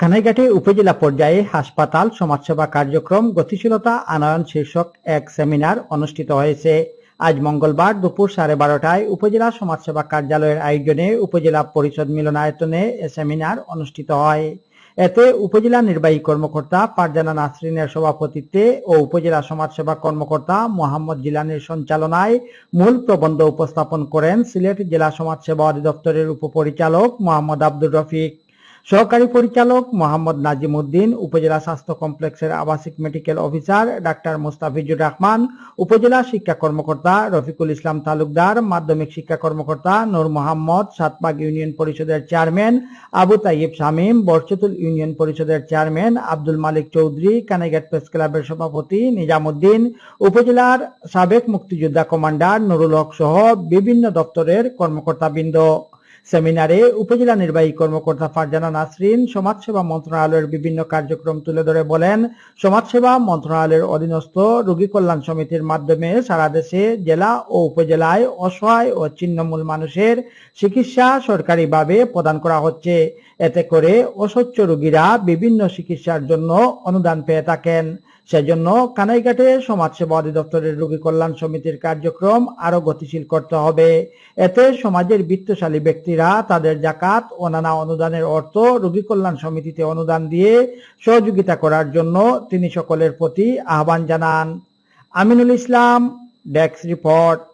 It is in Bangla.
কানাইঘাটে উপজেলা পর্যায়ে হাসপাতাল, সমাজসেবা কার্যক্রম, গতিশীলতা, আনয়ন শীর্ষক এক সেমিনার অনুষ্ঠিত হয়েছে। আজ মঙ্গলবার দুপুর সাড়ে বারোটায় উপজেলা সমাজসেবা কার্যালয়ের আয়োজনে উপজেলা পরিষদ মিলনায়তনে এ সেমিনার অনুষ্ঠিত হয়। এতে উপজেলা নির্বাহী কর্মকর্তা ফারজানা নাসরিনের সভাপতিত্বে ও উপজেলা সমাজসেবা কর্মকর্তা মোহাম্মদ জিলানির সঞ্চালনায় মূল প্রবন্ধ উপস্থাপন করেন সিলেট জেলা সমাজসেবা অধিদপ্তরের উপপরিচালক মোহাম্মদ আব্দুর রফিক। সহকারী পরিচালক মোহাম্মদ নাজিম উদ্দিন, উপজেলা স্বাস্থ্য কমপ্লেক্সের আবাসিক medical officer doctor Mustafizur Rahman, উপজেলা শিক্ষা কর্মকর্তা রফিকুল ইসলাম তালুকদার, মাধ্যমিক শিক্ষা কর্মকর্তা নূর মোহাম্মদ, সাতবাগ ইউনিয়ন পরিষদের চেয়ারম্যান আবু তাইব শামীম বরচতুল ইউনিয়ন পরিষদের চেয়ারম্যান আব্দুল মালিক চৌধুরী, কানাইঘাট প্রেস ক্লাবের সভাপতি নিজামুদ্দিন উপজেলার সাবেক মুক্তিযোদ্ধা কমান্ডার নুরুল হক সহ বিভিন্ন দপ্তরের কর্মকর্তা কর্মকর্তাবৃন্দ। সেমিনারে উপজেলা নির্বাহী কর্মকর্তা ফারজানা নাসরিন, সমাজসেবা মন্ত্রণালয়ের বিভিন্ন কার্যক্রম তুলে ধরে বলেন, সমাজসেবা মন্ত্রণালয়ের অধীনস্থ রোগী কল্যাণ সমিতির মাধ্যমে সারা দেশে জেলা ও উপজেলায় অসহায় ও ছিন্নমূল মানুষের চিকিৎসা সরকারিভাবে প্রদান করা হচ্ছে। এতে করে অসচ্ছ রোগীরা বিভিন্ন চিকিৎসার জন্য অনুদান পেয়ে থাকেন। সেজন্য কানাইঘাটে সমাজসেবা অধিদপ্তরের রোগী কল্যাণ সমিতির কার্যক্রম আরও গতিশীল করতে হবে। এতে সমাজের বৃত্তশালী ব্যক্তিরা তাদের জাকাত ও নানা অনুদানের অর্থ রোগী কল্যাণ সমিতিতে অনুদান দিয়ে সহযোগিতা করার জন্য তিনি সকলের প্রতি আহ্বান জানান। আমিনুল ইসলাম, ডেক্স রিপোর্ট।